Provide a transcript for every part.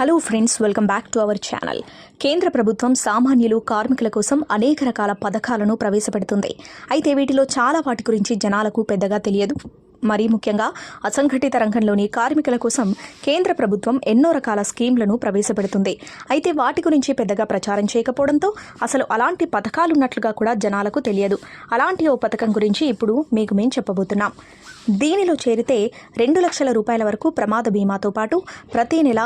Hello friends welcome back to our channel కేంద్ర ప్రభుత్వం సామాన్యులు కార్మికుల కోసం అనేక రకాల పథకాలను ప్రవేశపెడుతుంది. అయితే వీటిలో చాలా వాటి గురించి జనాలకు పెద్దగా తెలియదు. మరీ ముఖ్యంగా అసంఘటిత రంగంలోని కార్మికుల కోసం కేంద్ర ప్రభుత్వం ఎన్నో రకాల స్కీమ్లను ప్రవేశపెడుతుంది. అయితే వాటి గురించి పెద్దగా ప్రచారం చేయకపోవడంతో అసలు అలాంటి పథకాలున్నట్లుగా కూడా జనాలకు తెలియదు. అలాంటి ఓ పథకం గురించి ఇప్పుడు మీకు మేము చెప్పబోతున్నాం. దీనిలో చేరితే రెండు లక్షల రూపాయల వరకు ప్రమాద బీమాతో పాటు ప్రతి నెల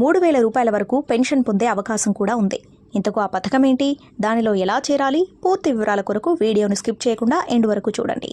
మూడు వేల రూపాయల వరకు పెన్షన్ పొందే అవకాశం కూడా ఉంది. ఇంతకు ఆ పథకం ఏంటి దానిలో ఎలా చేరాలి? పూర్తి వివరాల కొరకు వీడియోను స్కిప్ చేయకుండా ఎండ్ వరకు చూడండి.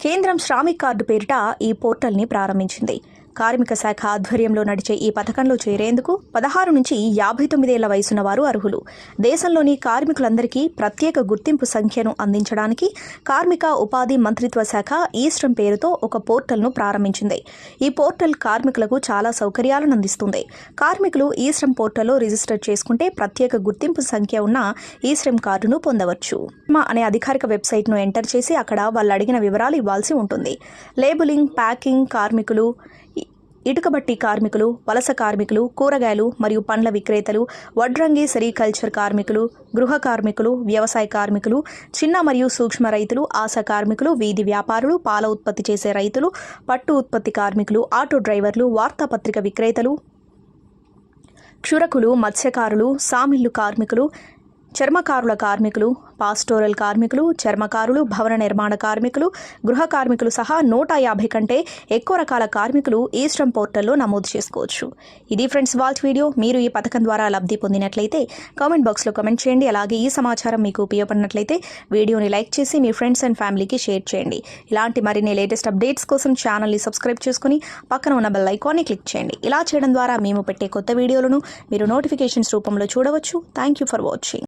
కేంద్రం శ్రామిక్ కార్డు పేరిట ఈ పోర్టల్ని ప్రారంభించింది. కార్మిక శాఖ ఆధ్వర్యంలో నడిచే ఈ పథకంలో చేరేందుకు పదహారు నుంచి యాభై తొమ్మిదేళ్ళ వయసున్న వారు అర్హులు. దేశంలోని కార్మికులందరికీ ప్రత్యేక గుర్తింపు సంఖ్యను అందించడానికి కార్మిక ఉపాధి మంత్రిత్వ శాఖ ఈస్టర్న్ పేరుతో ఒక పోర్టల్ను ప్రారంభించింది. ఈ పోర్టల్ కార్మికులకు చాలా సౌకర్యాలను అందిస్తుంది. కార్మికులు ఈశ్రమ్ పోర్టల్లో రిజిస్టర్ చేసుకుంటే ప్రత్యేక గుర్తింపు సంఖ్య ఉన్న ఈశ్రమ్ కార్డును పొందవచ్చు. మా అనే అధికారిక వెబ్సైట్ను ఎంటర్ చేసి అక్కడ వాళ్ళు అడిగిన వివరాలు ఇవ్వాల్సి ఉంటుంది. లేబులింగ్ ప్యాకింగ్ కార్మికులు ఇటుకబట్టి కార్మికులు వలస కార్మికులు కూరగాయలు మరియు పండ్ల విక్రేతలు వడ్రంగి సెరికల్చర్ కార్మికులు గృహ కార్మికులు వ్యవసాయ కార్మికులు చిన్న మరియు సూక్ష్మ రైతులు ఆశ కార్మికులు వీధి వ్యాపారులు పాల ఉత్పత్తి చేసే రైతులు పట్టు ఉత్పత్తి కార్మికులు ఆటో డ్రైవర్లు వార్తాపత్రిక విక్రేతలు క్షురకులు మత్స్యకారులు సామిళ్ళు కార్మికులు చర్మకారుల కార్మికులు పాస్టోరల్ కార్మికులు చర్మకారులు భవన నిర్మాణ కార్మికులు గృహ కార్మికులు సహా నూట యాభై కంటే ఎక్కువ రకాల కార్మికులు ఈస్టర్న్ పోర్టల్లో నమోదు చేసుకోవచ్చు. ఇది ఫ్రెండ్స్ వాచ్ వీడియో. మీరు ఈ పథకం ద్వారా లబ్ధి పొందినట్లయితే కామెంట్ బాక్స్లో కామెంట్ చేయండి. అలాగే ఈ సమాచారం మీకు ఉపయోగపడినట్లయితే వీడియోని లైక్ చేసి మీ ఫ్రెండ్స్ అండ్ ఫ్యామిలీకి షేర్ చేయండి. ఇలాంటి మరిన్ని లేటెస్ట్ అప్డేట్స్ కోసం ఛానల్ని సబ్స్క్రైబ్ చేసుకుని పక్కన ఉన్న బెల్ ఐకాన్ని క్లిక్ చేయండి. ఇలా చేయడం ద్వారా మేము పెట్టే కొత్త వీడియోలను మీరు నోటిఫికేషన్స్ రూపంలో చూడవచ్చు. Thank you for watching.